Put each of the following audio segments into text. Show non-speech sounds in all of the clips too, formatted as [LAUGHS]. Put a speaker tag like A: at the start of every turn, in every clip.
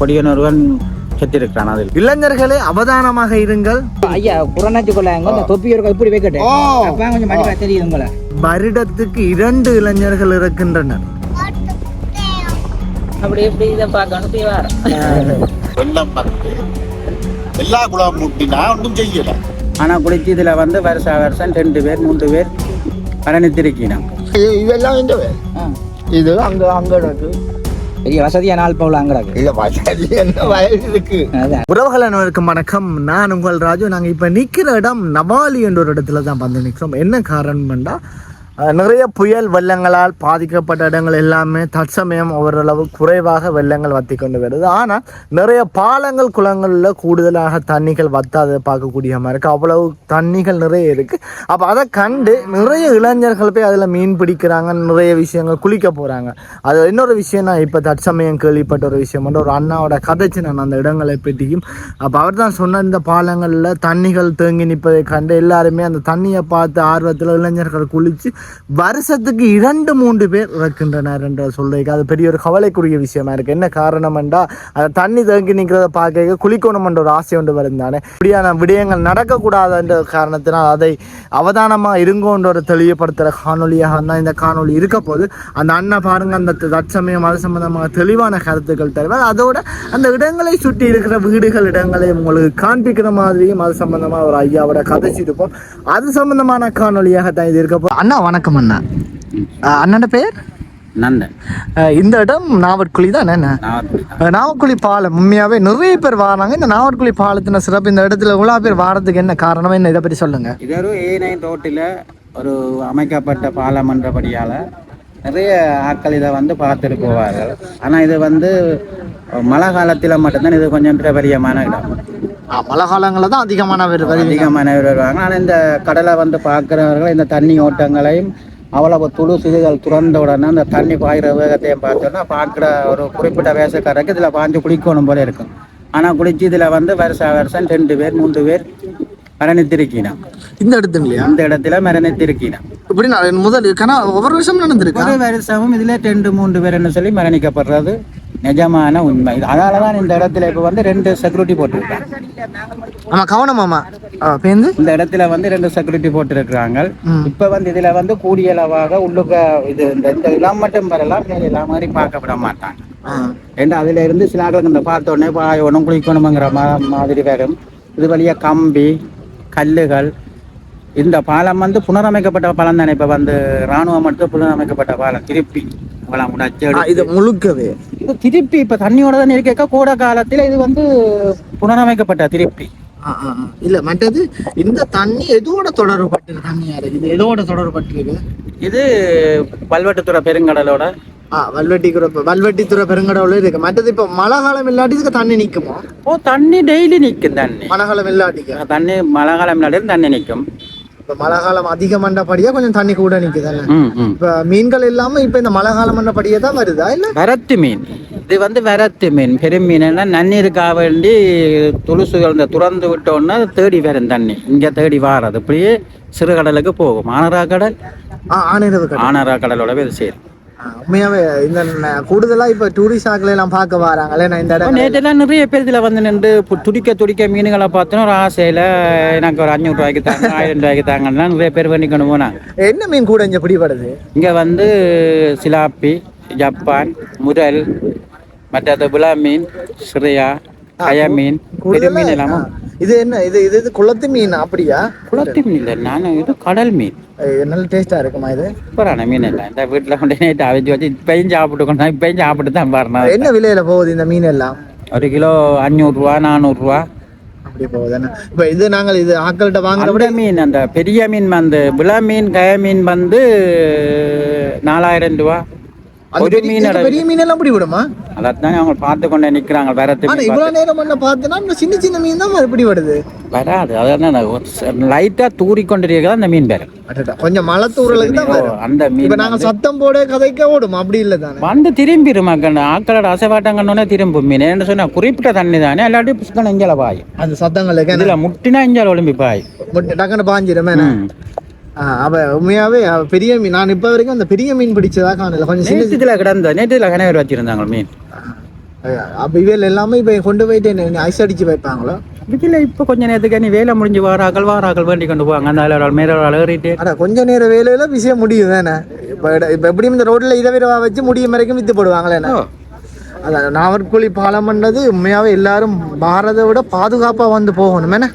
A: பொடியனொருவன் செத்திருக்கிறான் அதில்.
B: இளைஞர்களே அவதானமாக இருங்கள்.
C: ஐயா புறநாச்சு கொள்ளாங்க இந்த தொப்பி ஒரு இப்படி வைக்கட்டும். அப்ப கொஞ்சம் உங்களை.
B: வருடத்துக்கு இரண்டு இளைஞர்கள் இருக்கின்றனர்.
C: அப்படி எப்படி இதை பார்க்கணும்
D: வந்து எல்லா குளம் முட்டினா ஒன்றும் செய்யல.
A: ஆனால் குளிச்சு இதில் வந்து வருஷா வருஷம் ரெண்டு பேர் மூன்று பேர் மரணித்திருக்கிறான்
D: இதெல்லாம் இது அங்க அங்க
C: பெரிய வசதியான ஆள் பவுல அங்கடாக்கு
D: இல்ல வசதி என்ன வயசு இருக்கு?
B: உறவுகள் அனைவருக்கும் வணக்கம். நான் உங்கள் ராஜு. நாங்கள் இப்போ நிற்கிற இடம் நவாலி என்ற ஒரு இடத்துல தான் வந்து நிற்கிறோம் என்ன காரணம்னா நிறைய புயல் வெள்ளங்களால் பாதிக்கப்பட்ட இடங்கள் எல்லாமே தற்சமயம் ஓரளவு குறைவாக வெள்ளங்கள் வத்தி கொண்டு வருது. ஆனால் நிறைய பாலங்கள் குளங்களில் கூடுதலாக தண்ணிகள் வத்தாத பார்க்கக்கூடிய மாதிரி இருக்குது அவ்வளவு தண்ணிகள் நிறைய இருக்குது அப்போ அதை கண்டு நிறைய இளைஞர்கள் போய் அதில் மீன் பிடிக்கிறாங்க நிறைய விஷயங்கள் குளிக்க போகிறாங்க அது இன்னொரு விஷயம் நான் இப்போ தற்சமயம் கேள்விப்பட்ட ஒரு விஷயம் வந்து ஒரு அண்ணாவோட கதைச்சு நான் அந்த இடங்களை பற்றியும். அப்போ அவர் தான் சொன்ன இந்த பாலங்களில் தண்ணிகள் தேங்கி நிற்பதை கண்டு எல்லாருமே அந்த தண்ணியை பார்த்து ஆர்வத்தில் இளைஞர்கள் குளித்து வருஷத்துக்கு இரண்டு மூன்று பேர் இறக்கின்றனர் என்ற சொல்றதுக்கு அது பெரிய ஒரு கவலைக்குரிய விஷயமா இருக்கு. என்ன காரணம்டா அந்த தண்ணி தேங்கி நிற்கிறத பார்க்க குளிக்கணும்ன்ற ஒரு ஆசை ஒன்று வருந்தானே இப்படியான விடயங்கள் நடக்கக்கூடாது என்ற காரணத்தினால் அதை அவதானமாக இருங்கோன்ற ஒரு தெளிவுபடுத்துகிற காணொலியாக தான் இந்த காணொளி இருக்க போது அந்த அண்ணன் பாருங்க அந்த தற்சமயம் அது சம்பந்தமாக தெளிவான கருத்துக்கள் தருவார். அதோட அந்த இடங்களை சுற்றி இருக்கிற வீடுகள் இடங்களை உங்களுக்கு காண்பிக்கிற மாதிரியும் அது சம்பந்தமாக ஒரு ஐயாவோட கதைச்சிருப்போம் அது சம்பந்தமான காணொலியாக தான் இது இருக்க போது அண்ணா வணக்கம் அண்ணா. அஹ் அண்ணனோட பேர்?
A: நந்தன்
B: இந்த இடம் நாவற்குழி தான் என்ன
A: நாவற்குழி
B: பாலம். உண்மையாவே நிறைய பேர் வராங்க. இந்த நாவற்குழி பாலத்தின சிறப்பு இந்த இடத்துல இவ்வளோ பேர் வாரத்துக்கு என்ன காரணம்? என்ன இதை பற்றி சொல்லுங்க.
A: இது ஒரு ஏ நைன் ரோட்டில் ஒரு அமைக்கப்பட்ட பாலம் என்றபடியால் நிறைய ஆட்கள் இதை வந்து பார்த்துட்டு போவார்கள். ஆனால் இது வந்து மழை காலத்தில் மட்டும்தான் இது கொஞ்சம் பிரபரியமான இடம்.
B: மழை காலங்களில் தான் அதிகமான பேர் வருவீங்க.
A: ஆனால் இந்த கடலை வந்து பார்க்குறவர்கள் இந்த தண்ணி ஓட்டங்களையும் அவ்வளவு துளு சிதுகள் துறந்த உடனே அந்த தண்ணி பாய்கிற வேகத்தையும் பார்த்தோன்னா பார்க்குற ஒரு குறிப்பிட்ட வயசுக்காரருக்கு இதில் பாஞ்சு குளிக்கணும் போல இருக்கும். ஆனால் குளிச்சு இதில் வந்து வருஷா வருஷம் ரெண்டு பேர் மூன்று பேர் மரணித்திருக்கினான்
B: இந்த இடத்துலையா?
A: இந்த இடத்துல மரணித்திருக்கினான்
B: இப்படி முதல் ஒவ்வொரு வருஷம் நடந்திருக்கா?
A: ஒரு வருஷமும் இதில் ரெண்டு மூன்று பேர்னு சொல்லி மரணிக்கப்படுறது நிஜமான உண்மை. அதனால தான் இந்த இடத்துல இப்போ வந்து ரெண்டு செக்யூரிட்டி போட்டிருக்காங்க.
B: ஆமா கவனமாமா
A: இந்த இடத்துல வந்து ரெண்டு செக்யூரிட்டி போட்டிருக்கிறாங்க. இப்ப வந்து இதுல வந்து கூடிய அளவாக உள்ளுக்க இது இந்த இளம் மட்டும் வரலாம் மேல இல்லாம மாதிரி பார்க்க விட மாட்டாங்க ஏன்னா அதுல இருந்து சில ஆட்களுக்கு இந்த பார்த்த உடனே பாயணும் குளிக்கணுங்கிற மாதிரி வரும். இது வழியா கம்பி கல்லுகள். இந்த பாலம் வந்து புனரமைக்கப்பட்ட பாலம் தானே? இப்ப வந்து ராணுவம் மட்டும் புனரமைக்கப்பட்ட பாலம். திருப்பி பாலம்
B: இது முழுக்கவே.
A: இது திருப்பி இப்ப தண்ணியோட தான் இருக்க. கோடை காலத்துல இது வந்து புனரமைக்கப்பட்ட திருப்பி.
B: இல்ல மற்றது இந்த தண்ணி எதோட தண்ணியா இருக்கு இது எதோட தொடர்பட்டு
A: இது பல்வெட்டுத்துறை பெருங்கடலோட
B: ஆ வல்வெட்டிக்குற வல்வெட்டித்துறை பெருங்கடவுல இருக்கு மற்றது இப்ப மழை காலம் இல்லாட்டி தண்ணி நிக்குமா
A: ஓ தண்ணி டெய்லி நிற்கும் தண்ணி
B: மழை காலம் இல்லாட்டிக்க
A: தண்ணி மழை காலம் முன்னாடி தண்ணி நிற்கும்
B: இப்ப மழை காலம் அதிகமண்டபடியா கொஞ்சம் தண்ணி கூட
A: ம்
B: இப்ப மீன்கள் இல்லாம இப்ப இந்த மழை காலம் மண்டபடியே தான் வருதா இல்ல
A: வரத்து மீன் இது வந்து வரத்து மீன் பெரும் மீன்னா நன்னீருக்காக வேண்டி துளுசுகள் இந்த துறந்து விட்டோன்னா தேடி வரும் தண்ணி இங்கே தேடி வாரது இப்படியே சிறுகடலுக்கு போகும் ஆனரா கடல் ஆனரா கடலோட இது சேரும்
B: உண்மையாவே இந்த கூடுதலா இப்ப டூரிஸ்ட் ஆக்களை எல்லாம் பார்க்க வராங்களே நான் இந்த இடம்
A: நேற்றெல்லாம் [LAUGHS] நிறைய பேர் இதில் வந்து நின்று துடிக்க துடிக்க மீன்களை பார்த்தோன்னா ஒரு ஆசையில் எனக்கு ஒரு அஞ்சூறு ரூபாய்க்கு தாங்க ஆயிரம் ரூபாய்க்கு தாங்கன்னா நிறைய பேர் பண்ணிக்கணும் போனாங்க
B: என்ன மீன் கூட இங்க பிடிபடுது?
A: இங்கே வந்து சிலாப்பி ஜப்பான் முரல் மற்றது புலா மீன் சிறையா கய மீன் பெரிய எல்லாமே
B: இது என்ன இது இது இது குளத்து மீன் அப்படியா?
A: குளத்து மீன் இல்லை நான் இது கடல் மீன்.
B: நல்ல டேஸ்டா இருக்குமா இது?
A: சூப்பரான மீன் இல்லை இந்த வீட்டில் கொண்டு நேற்று அவிச்சு வச்சு இப்பயும் சாப்பிட்டு கொண்டா இப்பயும் சாப்பிட்டு தான் பாருங்க
B: என்ன விலையில போகுது இந்த மீன் எல்லாம்?
A: ஒரு கிலோ அஞ்சூறுரூவா நானூறுரூவா
B: அப்படி போகுதுன்னு இப்ப இது நாங்கள் இது ஆக்கள்கிட்ட வாங்குற
A: மீன் அந்த பெரிய மீன் வந்து புலா மீன் கய மீன் வந்து நாலாயிரம் ரூபா. ஒரு மீன்
B: பெரிய மீன் எல்லாம் பிடிவிடுமா
A: அதைத்தான் அவங்க பார்த்து கொண்டு
B: ஆனா
A: மீன்
B: இவ்வளவு நேரம் பண்ண பார்த்தனா இந்த சின்ன சின்ன மீன் தான் எப்படி வருது.
A: வராது அதான் லைட்டா தூரி கொண்டிருக்கிறது அந்த மீன் பேரு.
B: கொஞ்சம் மழை தூரலுக்கு தான்
A: அந்த மீன்
B: நாங்க சத்தம் போட கதைக்க ஓடும் அப்படி இல்ல தானே.
A: வந்து திரும்பிடும் ஆக்களோட அசைவாட்டங்கன்னு திரும்பும் மீன். என்ன சொன்னா குறிப்பிட்ட தண்ணி தானே இல்லாட்டி புஷ்கன் இஞ்சல பாய்
B: அந்த சத்தங்களுக்கு
A: இதுல முட்டினா இஞ்சல் ஒளிம்பி பாய்
B: முட்டை டக்குன்னு பாஞ்சிருமே அவ உண்மையாவே அவ பெரிய மீன் நான் இப்ப வரைக்கும் அந்த பெரிய மீன் பிடிச்சதா காணல. கொஞ்சம் சின்ன
A: இதுல கிடந்த நேற்று இதுல கனவர் வச்சிருந்தாங்க மீன்.
B: அப்ப இவையில் எல்லாமே இப்ப கொண்டு போயிட்டு என்ன ஐஸ் அடிச்சு வைப்பாங்களோ?
A: இதுல இப்ப கொஞ்ச நேரத்துக்கு நீ வேலை முடிஞ்சு வாராக்கள் வாராக்கள் வேண்டி கொண்டு போவாங்க. அந்த ஆளோட மேல ஒரு ஆள் ஏறிட்டு.
B: ஆனா கொஞ்ச நேர வேலையில விஷயம் முடியும் தானே? இப்ப எப்படியும் இந்த ரோட்ல இரவிரவா வச்சு முடியும் வரைக்கும் வித்து போடுவாங்களே அதான் நாவற்குழி பாலம் பண்ணது உண்மையாவே எல்லாரும் பாரதை விட பாதுகாப்பா வந்து போகணும் என்ன?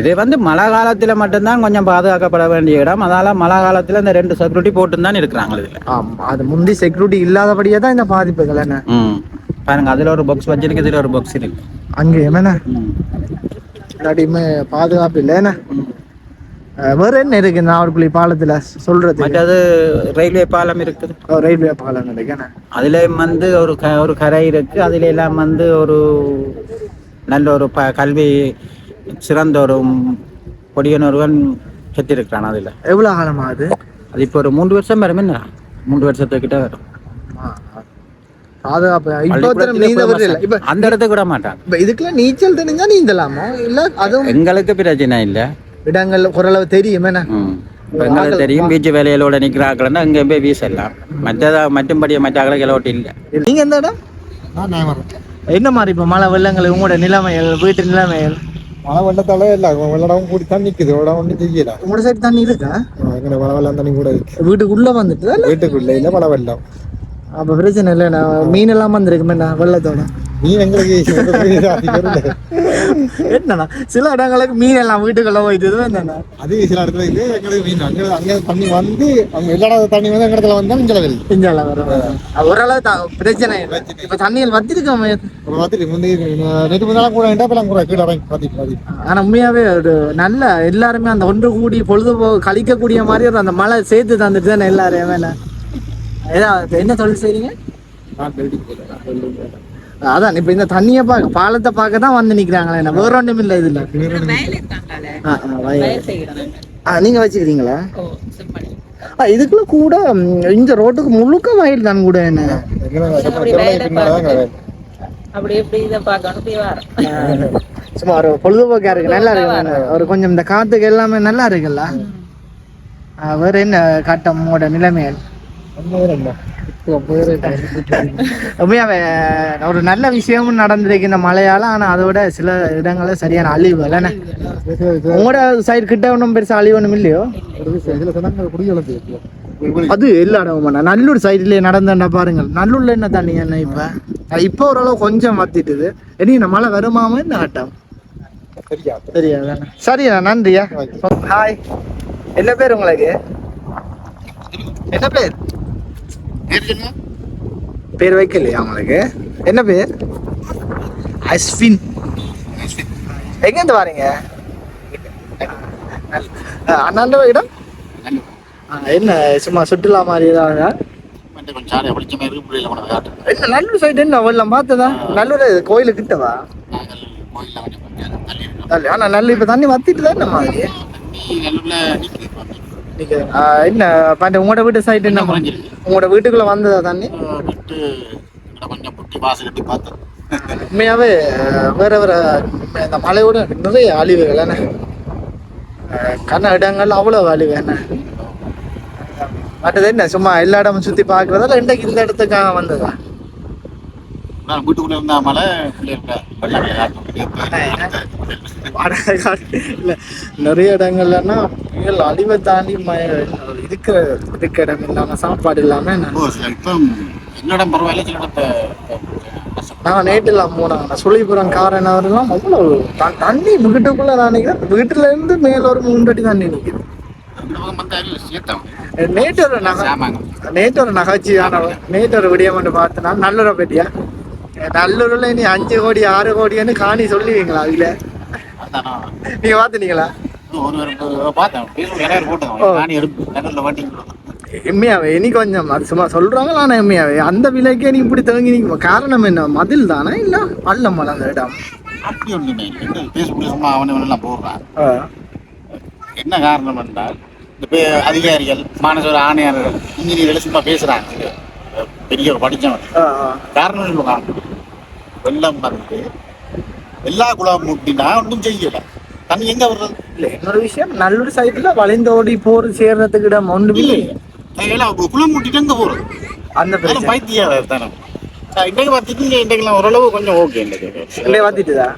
A: இது வந்து மழை காலத்துல மட்டும்தான் கொஞ்சம் பாதுகாக்கப்பட வேண்டிய இடம். அதால மழை காலத்துல இந்த ரெண்டு செக்யூரிட்டி போட்டு தான் இருக்கிறாங்க இதுல.
B: ஆமா அது முந்தி செக்யூரிட்டி இல்லாதபடியே தான் இந்த பாதிப்புகள் என்ன?
A: பாருங்க அதுல ஒரு பாக்ஸ் வச்சிருக்கு இதுல ஒரு பாக்ஸ் இருக்கு.
B: அங்கே என்ன. இல்லாட்டியுமே பாதுகாப்பு இல்லை என்ன? வேற என்ன இருக்கு இந்த நாவற்குழி பாலத்துல? சொல்றது.
A: மற்றது ரயில்வே பாலம் இருக்குது.
B: ரயில்வே பாலம் இருக்கு
A: அதுலேயும் வந்து ஒரு ஒரு கரை இருக்கு. அதுல எல்லாம் வந்து ஒரு நல்ல ஒரு கல்வி சிறந்த ஒரு பொடியன் ஒருவன் செத்திருக்கிறான் அதுல.
B: எவ்வளவு காலமா அது?
A: அது இப்போ ஒரு மூன்று வருஷம் வரும் என்ன? மூன்று வருஷத்துக்கிட்ட வரும். அந்த இடத்துக்கு விட மாட்டான்.
B: இப்ப இதுக்குள்ள நீச்சல் தெரிஞ்சா நீந்தலாமோ? இல்ல அதுவும்
A: எங்களுக்கு பிரச்சனை இல்லை.
B: இடங்கள்ல குரளவு தெரியும் என்ன?
A: எங்களுக்கு தெரியும் பீச் வேலையிலோட நிற்கிறாக்கலன்னா அங்கே போய் வீசலாம். மற்றதா மற்றும்படிய மற்ற அகலகளோட்டு இல்லை.
B: நீங்க எந்த இடம்? என்ன மாதிரி இப்ப மழை வெள்ளங்கள் உங்களோட நிலைமைகள் வீட்டு நிலைமைகள்?
E: மழை வெள்ளத்தால இல்ல வெள்ளடம் கூடி தான் நிக்குது வெள்ளம் ஒன்றும் செய்யல
B: உங்களோட சைடு தண்ணி இருக்கா
E: எங்க மழை வெள்ளம் தண்ணி கூட இருக்கு
B: வீட்டுக்குள்ள வந்துட்டு
E: வீட்டுக்குள்ள இல்ல மழை வெள்ளம்
B: அப்ப பிரச்சனை இல்லை மீன் எல்லாம் வந்திருக்கு என்ன வெள்ளத்தோட
E: நீ எங்களுக்கு [LAUGHS]
B: என்னண்ணா? சில இடங்களுக்கு மீன் எல்லாம் வீட்டுக்குள்ள போயிட்டு என்னண்ணா?
E: அது சில இடத்துல இது எங்களுக்கு மீன். அங்க அங்க தண்ணி வந்து அவங்க எல்லா இடத்துல தண்ணி வந்து எங்க இடத்துல வந்தா இங்கே வருது
B: இஞ்சால வரும். ஓரளவு பிரச்சனை இப்ப தண்ணியில் வத்திருக்கோம்.
E: ஒரு பார்த்துட்டு முந்தி நேற்று முன்னாலும் கூட இண்டப்பெல்லாம் கூட கீழே இறங்கி பார்த்துட்டு
B: ஆனா உண்மையாவே ஒரு நல்ல எல்லாருமே அந்த ஒன்று கூடி பொழுதுபோ கழிக்கக்கூடிய மாதிரி ஒரு அந்த மழை சேர்த்து தந்துட்டு தானே எல்லாரும் என்ன தொழில் செய்றீங்க?
E: நான் வெல்டிங் போயிட்டேன்
B: அதான் இப்ப இந்த தண்ணியை பார்க்க பாலத்தை பார்க்க தான் வந்து நிக்கிறாங்களே என்ன? வேற ஒன்றும் இல்லை இதுல. ஆ, ஆ, வயல். ஆ, நீங்க வச்சுக்கிறீங்களா? ஆ, இதுக்குள்ள கூட இந்த ரோட்டுக்கு முழுக்க வயல் தான் கூட என்ன? சும்மா ஒரு பொழுதுபோக்கா இருக்கு நல்லா இருக்கு? ஒரு கொஞ்சம் இந்த காத்துக்கு எல்லாமே நல்லா இருக்குல்ல? வேற என்ன கட்டம் உங்களோட நிலைமைகள்? உண்மையாவே ஒரு நல்ல விஷயமும் நடந்திருக்கு இந்த மழையால ஆனா அதை விட சில இடங்கள்ல சரியான அழிவு இல்லைண்ணே உங்களோட சைடு கிட்ட ஒன்றும் பெருசா அழிவு ஒன்றும் இல்லையோ? அது எல்லா இடமும் நல்லூர் சைடுலயே நடந்தேன்டா பாருங்க நல்லூர்ல என்ன தண்ணி என்ன இப்ப? இப்ப ஓரளவு கொஞ்சம் வத்திட்டுது. இனி இந்த மழை வருமாம இந்த
E: சரியா
B: சரியா சரியா நன்றியா. ஹாய் என்ன பேர் உங்களுக்கு? என்ன பேர்? பேர் வைக்கலையா உங்களுக்கு? என்ன பேர்? அஸ்வின். எங்க இருந்து வரீங்க? அண்ணாண்ட இடம்? என்ன சும்மா சுற்றுலா மாதிரி
D: காட்டு
B: என்ன நல்லூர் சைடு என்ன? வெள்ளம் பார்த்ததா? நல்லூர் கோயிலுக்கு கிட்டவா. ஆனா நல்ல இப்ப தண்ணி வத்திட்டு தான்
D: நல்லூரில் நிற்கிது
B: என்ன பாட்டு உங்களோட வீட்டு சைடு என்ன. உங்களோட வீட்டுக்குள்ள வந்ததா தண்ணி?
D: விட்டு கொஞ்சம் புட்டி வாசல் கட்டி பார்த்தோம்.
B: உண்மையாவே அஹ், வேற வேற இந்த மலையோட நிறைய அழிவுகள் என்ன? கண்ண இடங்கள் அவ்வளவு அழிவு என்ன? மற்றது என்ன சும்மா எல்லா இடமும் சுத்தி பாக்குறதால இன்றைக்கு இந்த இடத்துக்காக வந்ததா?
D: நான் வீட்டுக்குள்ளே இருந்தா மழை
B: இல்ல நிறைய இடங்கள்லன்னா புயல் அழிவை தாண்டி இருக்கிற இருக்க இடம் இல்லாம சாப்பாடு இல்லாம
D: என்னிடம் பரவாயில்ல
B: நான் நேற்றுலாம் போனாங்க சுழிபுரம் காரனவரெல்லாம் அவ்வளவு த- தண்ணி வீட்டுக்குள்ள நான் நினைக்கிறேன் வீட்டுல இருந்து மேல ஒரு மூன்று அடி தண்ணி
D: வந்தாலும் சேர்த்தோம்
B: நேற்று ஒரு நகை
D: சாமாங்க.
B: நேற்று ஒரு நகைச்சியான நேற்று ஒரு விடியம் மட்டும் பார்த்தனா. நல்லூரை பற்றியா நல்லூர்ல இனி அஞ்சு கோடி ஆறு கோடின்னு காணி சொல்லுவீங்களா அதுல? நீங்க பாத்துனீங்களா
D: ஒரு பார்த்தேன். போட்டோம் நானே எடுப்பு நல்லூரில் வாட்டி
B: எம்மையாவே இனி கொஞ்சம் அது சும்மா சொல்றாங்களா ஆனா எம்மையாவே? அந்த விலைக்கே நீ இப்படி தேங்கி நிற்கும் காரணம் என்ன? மதில் தானே? இல்ல பள்ளம் அந்த இடம்?
D: அப்படி இல்லை. பேசக்கூடிய சும்மா அவனை எல்லாம் போடுறான். என்ன காரணம் என்றால் இந்த அதிகாரிகள் மாநகர ஆணையாளர்கள் இன்ஜினியர்கள் சும்மா பேசுறாங்க. பெரிய
B: ஆ.
D: காரணம் சொல்லுவாங்க வெள்ளம் வந்து எல்லா குளம் முட்டினா ஒன்றும் செய்யல. தண்ணி எங்க வர்றது?
B: இல்ல இன்னொரு விஷயம் நல்லூர் சைடுல வளைந்தோடி போர் சேர்றதுக்கு இடம் ஒன்று இல்லை
D: குளம் முட்டிட்டு எங்க போறது
B: அந்த பிரச்சனை.
D: பைத்திய தானே இன்றைக்கு பார்த்துட்டு இன்றைக்கெல்லாம் ஓரளவு கொஞ்சம் ஓகே இன்றைக்கு.
B: இல்லையே வாத்திட்டுதா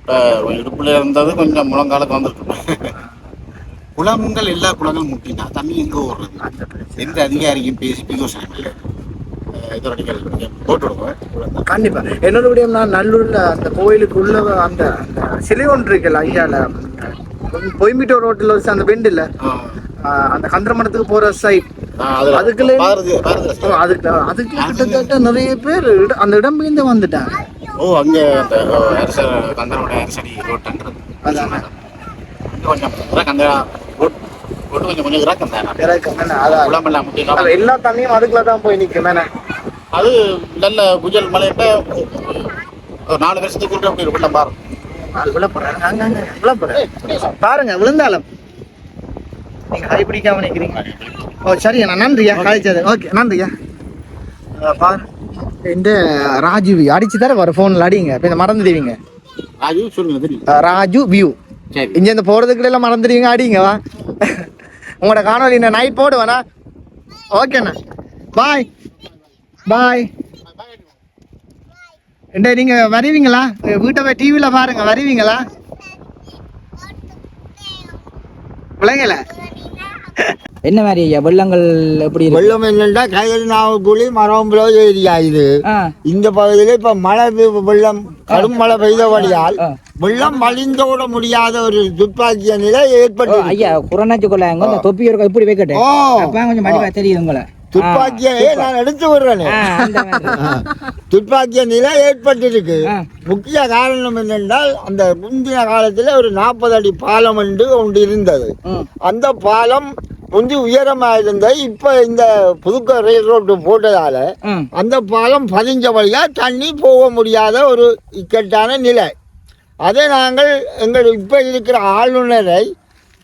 D: இப்போ இடுப்புல இருந்தது கொஞ்சம் முழங்காலுக்கு வந்திருக்கு. குளங்கள் எல்லா குளங்களும் முட்டினா தண்ணி எங்க ஓடுறது? எந்த அதிகாரியும் பேசி பிகோசனம் இல்லை போட்டு
B: கண்டிப்பா. என்னோட விடயம் நான் நல்லூர்ல அந்த கோயிலுக்கு உள்ள அந்த அந்த சிலை ஒன்று இருக்குல்ல ஐயால பொய்மிட்டோ ரோட்டில் வச்சு அந்த பெண்டு இல்ல? அந்த கந்திரமடத்துக்கு போற சைட் அதுக்குள்ள-. அதுக்கு அதுக்கு கிட்டத்தட்ட நிறைய பேர் அந்த இடம் பெயர்ந்து வந்துட்டாங்க.
D: ஓ அங்க அந்த கந்தரோட அரசடி ரோட்டுன்றது. கொஞ்சம் இறக்கம் அந்த ரோட் ரோட்டு கொஞ்சம் கொஞ்சம் இறக்கம் தான்.
B: இறக்கம் அதான்.
D: குளமெல்லாம் முட்டினா
B: அது எல்லா தண்ணியும் அதுக்குள்ள தான் போய் நிற்கும்
D: அது நல்ல புஜல் மலையிட்ட ஒரு நாலு வருஷத்துக்கு அப்படி ஒரு வெள்ளம் பாரு.
B: அது விழப்படுறாங்க அங்க அங்க விழப்படுறேன் பாருங்க விழுந்தாலும். நீங்க கை பிடிக்காம நிக்கிறீங்க. ஓ நான் நன்றியா? கழிச்சது. ஓகே நன்றியா? பாரு. இந்த ராஜு அடிச்சு தர வர ஃபோனில் அடிங்க. இப்போ இந்த மறந்துடுவீங்க.
D: ராஜு சொல்லுங்க
B: ராஜு வியூ
D: சரி.
B: இங்க இந்த போறதுக்கு எல்லாம் மறந்துடுவீங்க அடிங்க வா. உங்களோட காணொலி இந்த நைட் போடுவேண்ணா ஓகேண்ணா. பாய் பாய் என்ன நீங்க வருவீங்களா? வீட்டை போய் டிவியில பாருங்க. வருவீங்களா? விளங்கல
C: என்ன மாதிரி ஐயா வெள்ளங்கள் எப்படி இருக்கு?
F: வெள்ளம் என்னன்னா கையில் நாவக்குழி மரம் ஏரியா இது. இந்த பகுதியில இப்ப மழை வெள்ளம் கடும் மழை பெய்தபடியால். வெள்ளம் மலிந்தோட முடியாத ஒரு துப்பாக்கிய நிலை ஏற்பட்டு
C: ஐயா குரநாச்சு கொள்ளாங்க தொப்பி இப்படி வைக்கட்டு
F: ஓ.
C: அப்ப கொஞ்சம் மடிவா தெரியுது உங்களை.
F: துப்பாக்கிய நான் எடுத்து விடுறேன். துப்பாக்கிய நிலை ஏற்பட்டிருக்கு. முக்கிய காரணம் என்னென்றால் அந்த முந்தின காலத்துல ஒரு நாற்பது அடி பாலம் என்று ஒன்று இருந்தது. அந்த பாலம் முந்தி உயரமா இருந்தது இப்ப இந்த புதுக்க ரயில் ரோடு போட்டதால. அந்த பாலம் பதிஞ்ச வழியா தண்ணி போக முடியாத ஒரு இக்கட்டான நிலை அதை நாங்கள் எங்கள் இப்போ இருக்கிற ஆளுநரை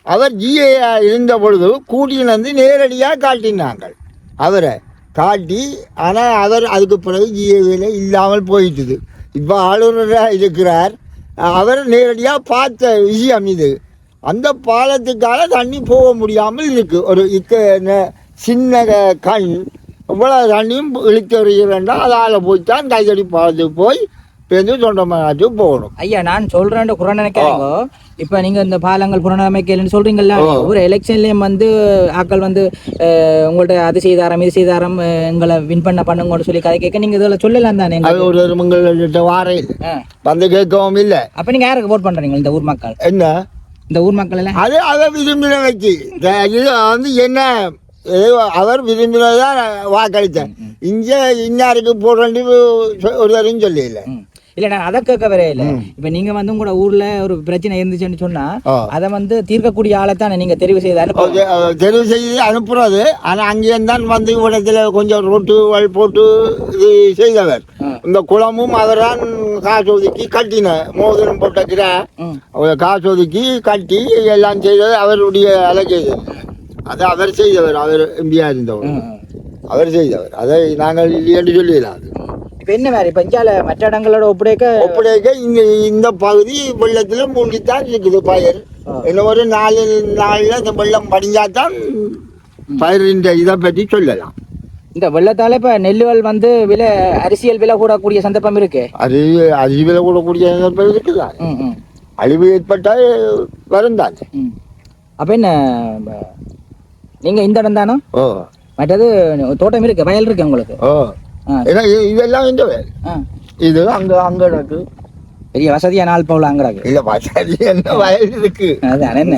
F: அவர் ஜிஏ இருந்த பொழுது கூட்டின்னு வந்து நேரடியாக காட்டினாங்கள் அவரை காட்டி ஆனால் அவர் அதுக்கு பிறகு ஜிஏவில் இல்லாமல் போயிட்டுது. இப்போ ஆளுநராக இருக்கிறார். அவர் நேரடியாக பார்த்த விஷயம் இது. அந்த பாலத்துக்காக தண்ணி போக முடியாமல் இருக்குது ஒரு இக்க ந- சின்ன கண். இவ்வளோ தண்ணியும் இழுக்க வருகிறேன்டா அதால் போய்த்தான் கைதடி பாலத்துக்கு போய் பேருந்து தொண்டமாட்டுக்கு போகணும்.
C: ஐயா நான் சொல்றேன் குரான் நினைக்காதீங்க இப்ப நீங்க இந்த பாலங்கள் புனரமைக்கலன்னு சொல்றீங்கல்ல ஒரு எலெக்ஷன்லயும் வந்து ஆக்கள் வந்து உங்கள்ட்ட அது செய்தாரம் இது செய்தாரம் எங்களை வின் பண்ண பண்ணுங்கன்னு சொல்லி கதை கேட்க நீங்க இதெல்லாம் சொல்லலாம் தானே
F: அது ஒரு மங்கள்கிட்ட வாரையில்
C: ஆ.
F: வந்து கேட்கவும் இல்லை.
C: அப்ப நீங்க யாருக்கு vote பண்றீங்க இந்த ஊர் மக்கள்?
F: என்ன?
C: இந்த ஊர் மக்கள் எல்லாம்
F: அது அதை விரும்பின வச்சு இது வந்து என்ன? அவர் விரும்பினதான் வாக்களித்தேன். இங்கே இன்னாருக்கு போடுறேன்னு ஒரு தரையும் சொல்லல.
C: இல்ல நான் அதை கேட்க வரே இல்ல. இப்ப நீங்க வந்து உங்களோட ஊர்ல ஒரு பிரச்சனை இருந்துச்சுன்னு சொன்னா
F: ஆ.
C: அதை வந்து தீர்க்கக்கூடிய ஆளை தானே நீங்க தெரிவு செய்து
F: தெரிவு செய்து அனுப்புறது. ஆனால் அங்கேயும் தான் வந்து இவ்விடத்தில் கொஞ்சம் ரோட்டுகள் போட்டு இது செய்தவர். இந்த குளமும் அவர்தான் காசு ஒதுக்கி கட்டின. மோதிரம். அவர் காசு ஒதுக்கி கட்டி எல்லாம் செய்தது அவருடைய அலகேது அது அவர் செய்தவர். அவர் எம்பியா இருந்தவர். அவர் செய்தவர். அதை நாங்கள் இல்லையென்று சொல்லிடலாம். அது
C: என்ன மாதிரி? இந்தியால மற்ற இடங்களோட ஒப்படைக்க
F: ஒப்படைக்க இங்க இந்த பகுதி வெள்ளத்துல மூழ்கித்தான் இருக்குது பயிர் இன்னும் ஒரு நாலு நாள்ல இந்த வெள்ளம் படிஞ்சாதான் பயிரின் இதை பற்றி சொல்லலாம்.
C: இந்த வெள்ளத்தால இப்ப நெல்லுகள் வந்து விலை அரிசியல் விலை கூடக்கூடிய சந்தர்ப்பம் இருக்கு.
F: அது அழிவில் கூடக்கூடிய சந்தர்ப்பம் இருக்குதா? அழிவு ஏற்பட்டால்
C: ம். அப்ப என்ன நீங்க இந்த இடம் தானோ?
F: ஓ.
C: மற்றது தோட்டம் இருக்கு வயல் இருக்கு உங்களுக்கு?
F: ஓ. ஏன்னா இது- இதெல்லாம் இந்த வேலை. இது அங்க அங்க இருக்கு
C: பெரிய வசதியான ஆள் போல அங்கிறாங்க
F: இல்ல வசதி என்ன வயல் இருக்கு.
C: அதான் என்ன?